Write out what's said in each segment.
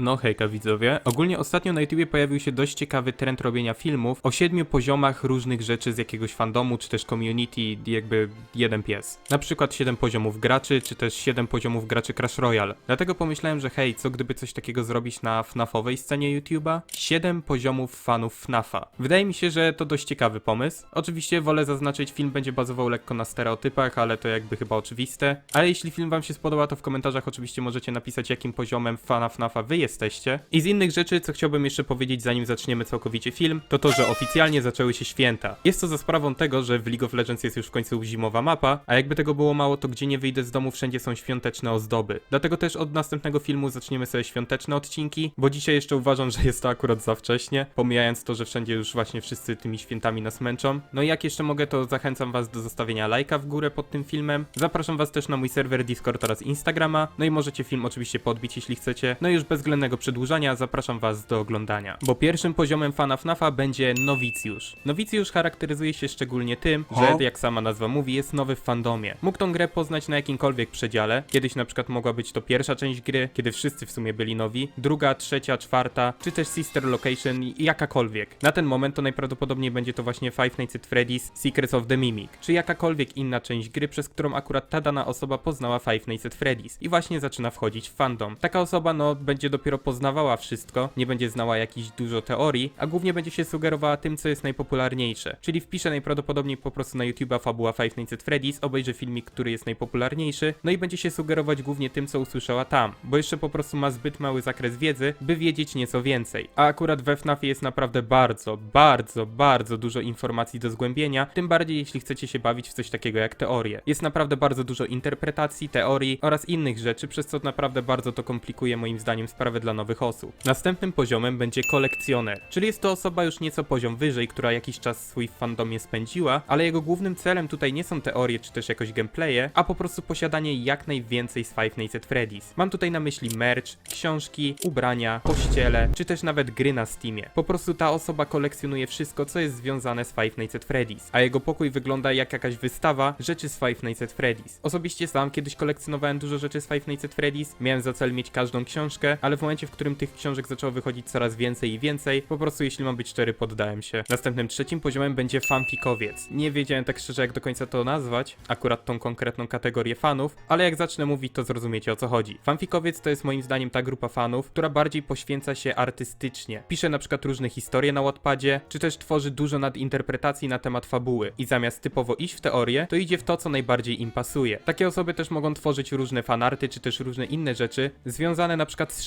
No hejka widzowie. Ogólnie ostatnio na YouTubie pojawił się dość ciekawy trend robienia filmów o siedmiu poziomach różnych rzeczy z jakiegoś fandomu, czy też community, jakby jeden pies. Na przykład 7 poziomów graczy, czy też 7 poziomów graczy Crash Royale. Dlatego pomyślałem, że hej, co gdyby coś takiego zrobić na FNAFowej scenie YouTube'a? 7 poziomów fanów FNAFa. Wydaje mi się, że to dość ciekawy pomysł. Oczywiście wolę zaznaczyć, film będzie bazował lekko na stereotypach, ale to jakby chyba oczywiste. Ale jeśli film wam się spodoba, to w komentarzach oczywiście możecie napisać, jakim poziomem fana FNAFa wy. I z innych rzeczy, co chciałbym jeszcze powiedzieć, zanim zaczniemy całkowicie film, to to, że oficjalnie zaczęły się święta. Jest to za sprawą tego, że w League of Legends jest już w końcu zimowa mapa, a jakby tego było mało, to gdzie nie wyjdę z domu, wszędzie są świąteczne ozdoby. Dlatego też od następnego filmu zaczniemy sobie świąteczne odcinki, bo dzisiaj jeszcze uważam, że jest to akurat za wcześnie, pomijając to, że wszędzie już właśnie wszyscy tymi świętami nas męczą. No i jak jeszcze mogę, to zachęcam was do zostawienia lajka w górę pod tym filmem. Zapraszam was też na mój serwer Discord oraz Instagrama, no i możecie film oczywiście podbić, jeśli chcecie. No i już bez względnego przedłużania zapraszam was do oglądania. Bo pierwszym poziomem fana FNAFa będzie Nowicjusz. Nowicjusz charakteryzuje się szczególnie tym, że jak sama nazwa mówi, jest nowy w fandomie. Mógł tą grę poznać na jakimkolwiek przedziale. Kiedyś na przykład mogła być to pierwsza część gry, kiedy wszyscy w sumie byli nowi, druga, trzecia, czwarta, czy też Sister Location i jakakolwiek. Na ten moment to najprawdopodobniej będzie to właśnie Five Nights at Freddy's Secrets of the Mimic, czy jakakolwiek inna część gry, przez którą akurat ta dana osoba poznała Five Nights at Freddy's i właśnie zaczyna wchodzić w fandom. Taka osoba no będzie dopiero poznawała wszystko, nie będzie znała jakichś dużo teorii, a głównie będzie się sugerowała tym, co jest najpopularniejsze. Czyli wpisze najprawdopodobniej po prostu na YouTube'a fabuła Five Nights at Freddy's, obejrzy filmik, który jest najpopularniejszy, no i będzie się sugerować głównie tym, co usłyszała tam, bo jeszcze po prostu ma zbyt mały zakres wiedzy, by wiedzieć nieco więcej. A akurat we FNAFie jest naprawdę bardzo, bardzo, bardzo dużo informacji do zgłębienia, tym bardziej jeśli chcecie się bawić w coś takiego jak teorie. Jest naprawdę bardzo dużo interpretacji, teorii oraz innych rzeczy, przez co naprawdę bardzo to komplikuje moim zdaniem sprawę dla nowych osób. Następnym poziomem będzie kolekcjoner, czyli jest to osoba już nieco poziom wyżej, która jakiś czas swój w fandomie spędziła, ale jego głównym celem tutaj nie są teorie czy też jakoś gameplaye, a po prostu posiadanie jak najwięcej z Five Nights at Freddy's. Mam tutaj na myśli merch, książki, ubrania, pościele, czy też nawet gry na Steamie. Po prostu ta osoba kolekcjonuje wszystko, co jest związane z Five Nights at Freddy's, a jego pokój wygląda jak jakaś wystawa rzeczy z Five Nights at Freddy's. Osobiście sam kiedyś kolekcjonowałem dużo rzeczy z Five Nights at Freddy's, miałem za cel mieć każdą książkę, ale w momencie, w którym tych książek zaczęło wychodzić coraz więcej i więcej, po prostu jeśli mam być szczery, poddałem się. Następnym trzecim poziomem będzie fanfikowiec. Nie wiedziałem tak szczerze, jak do końca to nazwać, akurat tą konkretną kategorię fanów, ale jak zacznę mówić, to zrozumiecie o co chodzi. Fanfikowiec to jest moim zdaniem ta grupa fanów, która bardziej poświęca się artystycznie. Pisze na przykład różne historie na Wattpadzie, czy też tworzy dużo nadinterpretacji na temat fabuły i zamiast typowo iść w teorię, to idzie w to, co najbardziej im pasuje. Takie osoby też mogą tworzyć różne fanarty, czy też różne inne rzeczy, związane na przykład z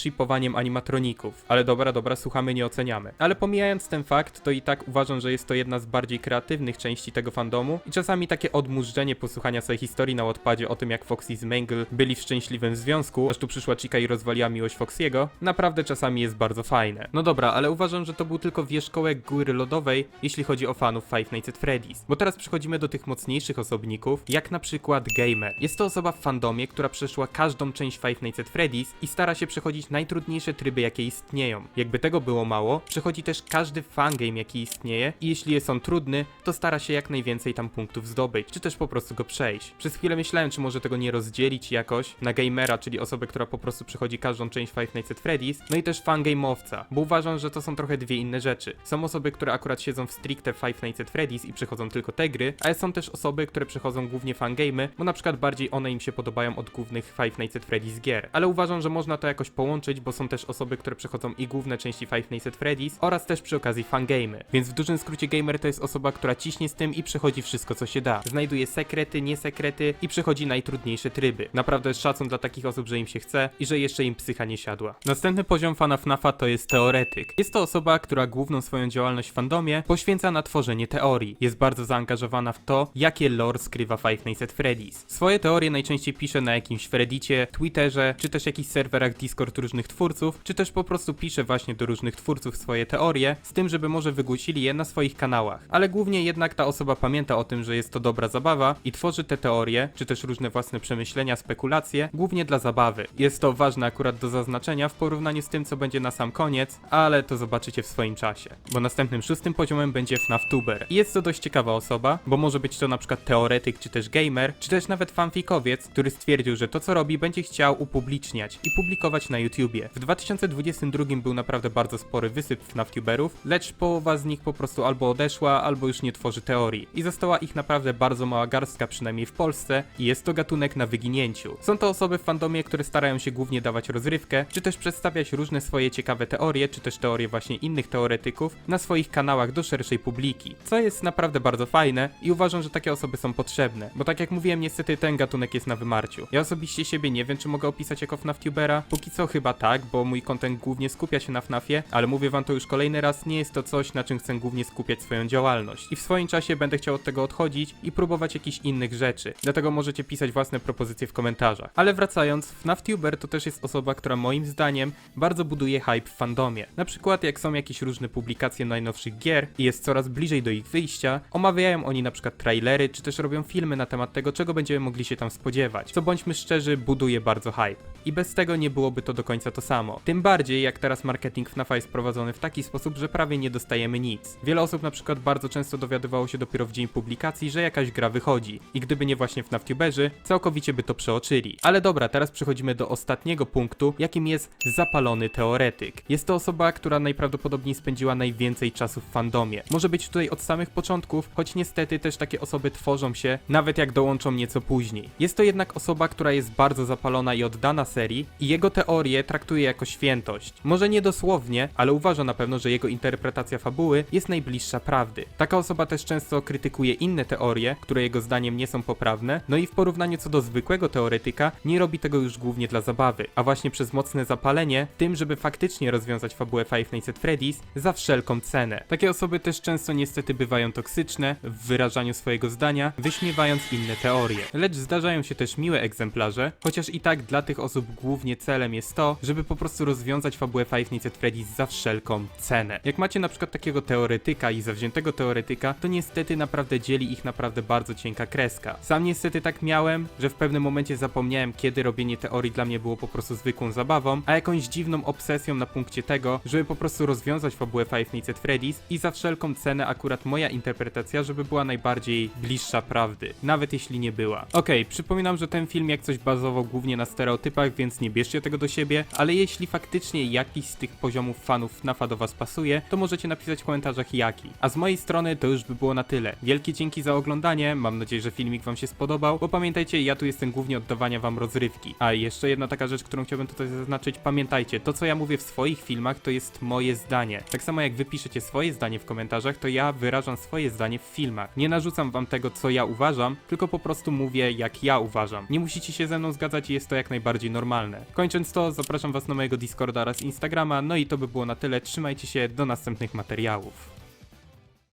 animatroników. Ale dobra, dobra, słuchamy, nie oceniamy. Ale pomijając ten fakt, to i tak uważam, że jest to jedna z bardziej kreatywnych części tego fandomu i czasami takie odmurzenie posłuchania sobie historii na Wattpadzie o tym, jak Foxy z Mangle byli w szczęśliwym związku, aż tu przyszła Chica i rozwaliła miłość Foxiego, naprawdę czasami jest bardzo fajne. No dobra, ale uważam, że to był tylko wierzchołek góry lodowej, jeśli chodzi o fanów Five Nights at Freddy's. Bo teraz przechodzimy do tych mocniejszych osobników, jak na przykład Gamer. Jest to osoba w fandomie, która przeszła każdą część Five Nights at Freddy's i stara się przechodzić najtrudniejsze tryby, jakie istnieją. Jakby tego było mało, przechodzi też każdy fangame, jaki istnieje i jeśli jest on trudny, to stara się jak najwięcej tam punktów zdobyć, czy też po prostu go przejść. Przez chwilę myślałem, czy może tego nie rozdzielić jakoś na gamera, czyli osobę, która po prostu przechodzi każdą część Five Nights at Freddy's, no i też fangame'owca, bo uważam, że to są trochę dwie inne rzeczy. Są osoby, które akurat siedzą w stricte Five Nights at Freddy's i przechodzą tylko te gry, ale są też osoby, które przechodzą głównie fangame'y, bo na przykład bardziej one im się podobają od głównych Five Nights at Freddy's gier. Ale uważam, że można to jakoś połączyć, bo są też osoby, które przechodzą i główne części Five Nights at Freddy's oraz też przy okazji fangame'y. Więc w dużym skrócie gamer to jest osoba, która ciśnie z tym i przechodzi wszystko, co się da. Znajduje sekrety, niesekrety i przechodzi najtrudniejsze tryby. Naprawdę szacun dla takich osób, że im się chce i że jeszcze im psycha nie siadła. Następny poziom fana FNAFa to jest teoretyk. Jest to osoba, która główną swoją działalność w fandomie poświęca na tworzenie teorii. Jest bardzo zaangażowana w to, jakie lore skrywa Five Nights at Freddy's. Swoje teorie najczęściej pisze na jakimś Reddicie, Twitterze, czy też jakichś serwerach Discord różnych twórców, czy też po prostu pisze właśnie do różnych twórców swoje teorie, z tym, żeby może wygłosili je na swoich kanałach. Ale głównie jednak ta osoba pamięta o tym, że jest to dobra zabawa i tworzy te teorie, czy też różne własne przemyślenia, spekulacje, głównie dla zabawy. Jest to ważne akurat do zaznaczenia w porównaniu z tym, co będzie na sam koniec, ale to zobaczycie w swoim czasie. Bo następnym szóstym poziomem będzie FNAFtuber. I jest to dość ciekawa osoba, bo może być to na przykład teoretyk, czy też gamer, czy też nawet fanfikowiec, który stwierdził, że to co robi będzie chciał upubliczniać i publikować na YouTubie. W 2022 był naprawdę bardzo spory wysyp FNAF-tuberów, lecz połowa z nich po prostu albo odeszła, albo już nie tworzy teorii. I została ich naprawdę bardzo mała garstka, przynajmniej w Polsce, i jest to gatunek na wyginięciu. Są to osoby w fandomie, które starają się głównie dawać rozrywkę, czy też przedstawiać różne swoje ciekawe teorie, czy też teorie właśnie innych teoretyków na swoich kanałach do szerszej publiki. Co jest naprawdę bardzo fajne i uważam, że takie osoby są potrzebne, bo tak jak mówiłem, niestety ten gatunek jest na wymarciu. Ja osobiście siebie nie wiem, czy mogę opisać jako FNAF-tubera. Póki co chyba tak, bo mój content głównie skupia się na FNAFie, ale mówię wam to już kolejny raz, nie jest to coś, na czym chcę głównie skupiać swoją działalność. I w swoim czasie będę chciał od tego odchodzić i próbować jakichś innych rzeczy. Dlatego możecie pisać własne propozycje w komentarzach. Ale wracając, FNAF-tuber to też jest osoba, która moim zdaniem bardzo buduje hype w fandomie. Na przykład jak są jakieś różne publikacje najnowszych gier i jest coraz bliżej do ich wyjścia, omawiają oni na przykład trailery, czy też robią filmy na temat tego, czego będziemy mogli się tam spodziewać. Co bądźmy szczerzy, buduje bardzo hype. I bez tego nie byłoby to do końca to samo. Tym bardziej jak teraz marketing FNAFa jest prowadzony w taki sposób, że prawie nie dostajemy nic. Wiele osób na przykład bardzo często dowiadywało się dopiero w dzień publikacji, że jakaś gra wychodzi. I gdyby nie właśnie FNAF-tuberzy, całkowicie by to przeoczyli. Ale dobra, teraz przechodzimy do ostatniego punktu, jakim jest zapalony teoretyk. Jest to osoba, która najprawdopodobniej spędziła najwięcej czasu w fandomie. Może być tutaj od samych początków, choć niestety też takie osoby tworzą się, nawet jak dołączą nieco później. Jest to jednak osoba, która jest bardzo zapalona i oddana serii i jego teorie traktuje jako świętość. Może nie dosłownie, ale uważa na pewno, że jego interpretacja fabuły jest najbliższa prawdy. Taka osoba też często krytykuje inne teorie, które jego zdaniem nie są poprawne, no i w porównaniu co do zwykłego teoretyka, nie robi tego już głównie dla zabawy, a właśnie przez mocne zapalenie tym, żeby faktycznie rozwiązać fabułę Five Nights at Freddy's za wszelką cenę. Takie osoby też często niestety bywają toksyczne w wyrażaniu swojego zdania, wyśmiewając inne teorie. Lecz zdarzają się też miłe egzemplarze, chociaż i tak dla tych osób głównie celem jest to, żeby po prostu rozwiązać fabułę Five Nights at Freddy's za wszelką cenę. Jak macie na przykład takiego teoretyka i zawziętego teoretyka, to niestety naprawdę dzieli ich naprawdę bardzo cienka kreska. Sam niestety tak miałem, że w pewnym momencie zapomniałem, kiedy robienie teorii dla mnie było po prostu zwykłą zabawą, a jakąś dziwną obsesją na punkcie tego, żeby po prostu rozwiązać fabułę Five Nights at Freddy's i za wszelką cenę akurat moja interpretacja, żeby była najbardziej bliższa prawdy, nawet jeśli nie była. Okej, przypominam, że ten film jak coś bazował głównie na stereotypach, więc nie bierzcie tego do siebie, ale jeśli faktycznie jakiś z tych poziomów fanów FNAFa do was pasuje, to możecie napisać w komentarzach jaki. A z mojej strony to już by było na tyle. Wielkie dzięki za oglądanie, mam nadzieję, że filmik wam się spodobał, bo pamiętajcie, ja tu jestem głównie od dawania wam rozrywki. A jeszcze jedna taka rzecz, którą chciałbym tutaj zaznaczyć, pamiętajcie, to co ja mówię w swoich filmach to jest moje zdanie. Tak samo jak wy piszecie swoje zdanie w komentarzach, to ja wyrażam swoje zdanie w filmach. Nie narzucam wam tego, co ja uważam, tylko po prostu mówię, jak ja uważam. Nie musicie się ze mną zgadzać i jest to jak najbardziej normalne. Kończąc to, zapraszam was na mojego Discorda oraz Instagrama, no i to by było na tyle. Trzymajcie się, do następnych materiałów.